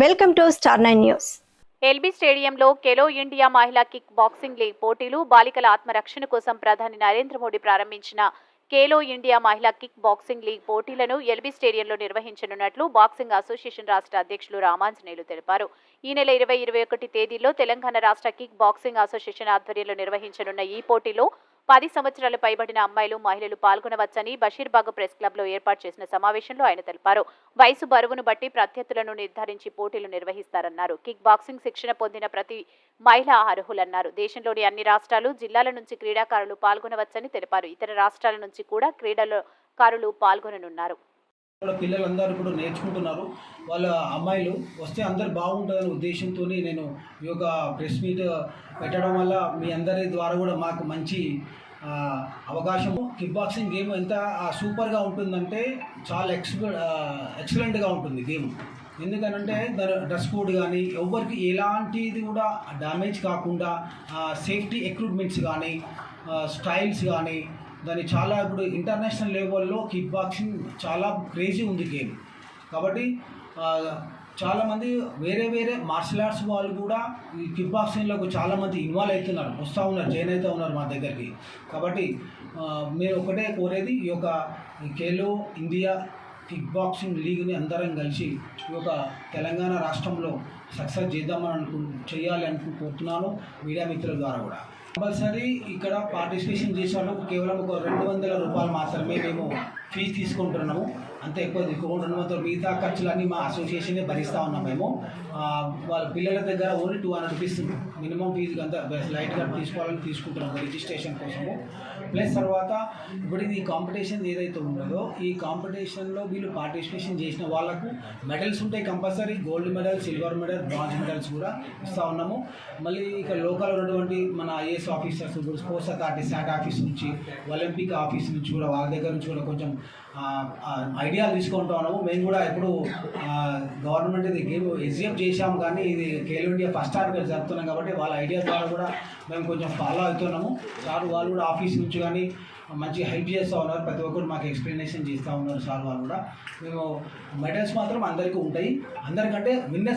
Welcome to star nine news. LB స్టేడియంలో Khelo India మహిళా kick boxing league పోటీలు బాలికల ఆత్మరక్షణ కోసం ప్రధాని నరేంద్ర మోడీ ప్రారంభించిన కేలో ఇండియా మహిళా కిక్ బాక్సింగ్ లీగ్ పోటీలను ఎల్బీ స్టేడియంలో నిర్వహించనున్నట్లు బాక్సింగ్ అసోసియేషన్ రాష్ట్ర అధ్యక్షులు రామాంజనేయులు తెలిపారు. ఈ నెల ఇరవై ఇరవై ఒకటి తేదీలో తెలంగాణ రాష్ట్ర కిక్ బాక్సింగ్ అసోసియేషన్ ఆధ్వర్యంలో నిర్వహించనున్న ఈ పోటీలో పది సంవత్సరాలు పైబడిన అమ్మాయిలు మహిళలు పాల్గొనవచ్చని బషీర్బాగ్ ప్రెస్ క్లబ్లో ఏర్పాటు చేసిన సమావేశంలో ఆయన తెలిపారు. వయసు బరువును బట్టి ప్రత్యర్థులను నిర్ధారించి పోటీలు నిర్వహిస్తారన్నారు. కిక్ బాక్సింగ్ శిక్షణ పొందిన ప్రతి మహిళ అర్హులన్నారు. దేశంలోని అన్ని రాష్ట్రాలు జిల్లాల నుంచి క్రీడాకారులు పాల్గొనవచ్చని తెలిపారు. ఇతర రాష్ట్రాల నుంచి కూడా క్రీడాకారులు పాల్గొననున్నారు. కూడా పిల్లలందరూ కూడా నేర్చుకుంటున్నారు. వాళ్ళ అమ్మాయిలు వస్తే అందరు బాగుంటుందనే ఉద్దేశంతో నేను ఈ యొక్క ప్రెస్ మీట్ పెట్టడం వల్ల మీ అందరి ద్వారా కూడా మాకు మంచి అవకాశము కిక్ బాక్సింగ్ గేమ్ ఎంత సూపర్గా ఉంటుందంటే చాలా ఎక్స్ప ఎక్సలెంట్గా ఉంటుంది గేమ్. ఎందుకనంటే దాని డ్రెస్ కోడ్ కానీ ఎవరికి ఎలాంటిది కూడా డ్యామేజ్ కాకుండా సేఫ్టీ ఎక్విప్మెంట్స్ కానీ స్టైల్స్ కానీ దాని చాలా ఇప్పుడు ఇంటర్నేషనల్ లెవెల్లో కిక్ బాక్సింగ్ చాలా క్రేజీ ఉంది గేమ్ కాబట్టి చాలామంది వేరే వేరే మార్షల్ ఆర్ట్స్ వాళ్ళు కూడా ఈ కిక్ బాక్సింగ్లోకి చాలామంది ఇన్వాల్వ్ అవుతున్నారు వస్తూ ఉన్నారు జాయిన్ అవుతూ ఉన్నారు మా దగ్గరికి. కాబట్టి మేము ఒకటే కోరేది ఈ యొక్క ఖేలో ఇండియా కిక్ బాక్సింగ్ లీగ్ని అందరం కలిసి ఈ యొక్క తెలంగాణ రాష్ట్రంలో సక్సెస్ చేద్దామని అనుకు చేయాలి అనుకుంటున్నాను మీడియా మిత్రుల ద్వారా కూడా. కంపల్సరీ ఇక్కడ పార్టిసిపేషన్ చేసే వాళ్ళకు కేవలం ఒక రెండు వందల రూపాయలు మాత్రమే మేము ఫీజు తీసుకుంటున్నాము. అంత ఎక్కువ తీసుకోకుండా రెండు మిగతా ఖర్చులన్నీ మా అసోసియేషన్ భరిస్తూ ఉన్నాం మేము. వాళ్ళ పిల్లల దగ్గర only two hundred rupees minimum fees అంతా లైట్గా తీసుకోవాలని తీసుకుంటున్నాము రిజిస్ట్రేషన్ కోసము. ప్లస్ తర్వాత ఇప్పుడు ఇది కాంపిటీషన్ ఏదైతే ఉన్నదో ఈ కాంపిటీషన్లో వీళ్ళు పార్టిసిపేషన్ చేసిన వాళ్ళకు మెడల్స్ ఉంటాయి compulsory gold medal silver medal bronze medals కూడా ఇస్తూ ఉన్నాము. మళ్ళీ ఇక్కడ లోకల్ ఉన్నటువంటి మన ఐఏఎస్ ఆఫీసర్స్ ఇప్పుడు స్పోర్ట్స్ అథారిటీ శాట్ ఆఫీస్ నుంచి ఒలింపిక్ ఆఫీస్ నుంచి కూడా వాళ్ళ దగ్గర నుంచి కూడా కొంచెం ఐడియాలు తీసుకుంటూ ఉన్నాము. మేము కూడా ఎప్పుడు గవర్నమెంట్ ఇది గేమ్ ఎగ్జిబ్ చేశాము కానీ ఇది ఖేలో ఇండియా ఫస్ట్ టైం జరుపుతున్నాం కాబట్టి వాళ్ళ ఐడియా ద్వారా కూడా మేము కొంచెం ఫాలో అవుతున్నాము. సార్ వాళ్ళు కూడా ఆఫీస్ నుంచి కానీ మంచి హెల్ప్ చేస్తూ ఉన్నారు. ప్రతి ఒక్కరు మాకు ఎక్స్ప్లెనేషన్ చేస్తూ ఉన్నారు సార్ వాళ్ళు కూడా. మేము మెడల్స్ మాత్రం అందరికీ ఉంటాయి. అందరికంటే విన్నర్